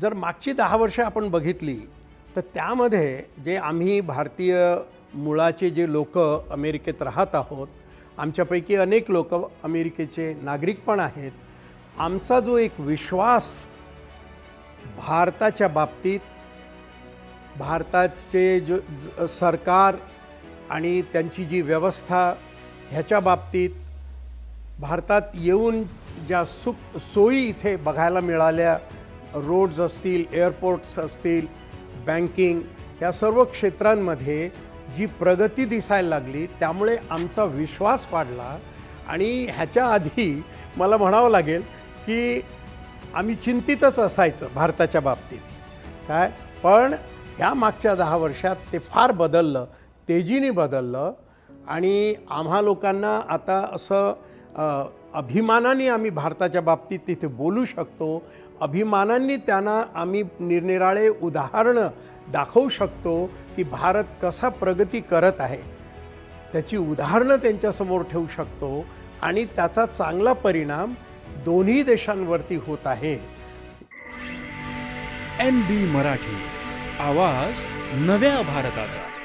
जर मागची दहा वर्ष आपण बघितली तर त्यामध्ये जे आम्ही भारतीय मुळाचे जे लोक अमेरिकेत राहत आहोत आमच्यापैकी अनेक लोक अमेरिकेचे नागरिक पण आहेत. आमचा जो एक विश्वास भारताच्या बाबतीत भारताचे जो ज- सरकार आणि त्यांची जी व्यवस्था ह्याच्या बाबतीत भारतात येऊन ज्या सुख सोयी इथे बघायला मिळाल्या रोड्स असतील एअरपोर्ट्स असतील बँकिंग या सर्व क्षेत्रांमध्ये जी प्रगती दिसायला लागली त्यामुळे आमचा विश्वास वाढला. आणि ह्याच्या आधी मला म्हणावं लागेल की आम्ही चिंतितच असायचं भारताच्या बाबतीत. काय? पण ह्या मागच्या दहा वर्षात ते फार बदललं तेजीने बदललं. आणि आम्हा लोकांना आता असं अभिमानाने आम्ही भारताच्या बाबतीत तिथे बोलू शकतो. अभिमानांनी त्यांना आम्ही निरनिराळे उदाहरणं दाखवू शकतो की भारत कसा प्रगती करत आहे. त्याची उदाहरणं त्यांच्यासमोर ठेवू शकतो आणि त्याचा चांगला परिणाम दोन्ही देशांवरती होत आहे. एन बी मराठी आवाज नव्या भारताचा.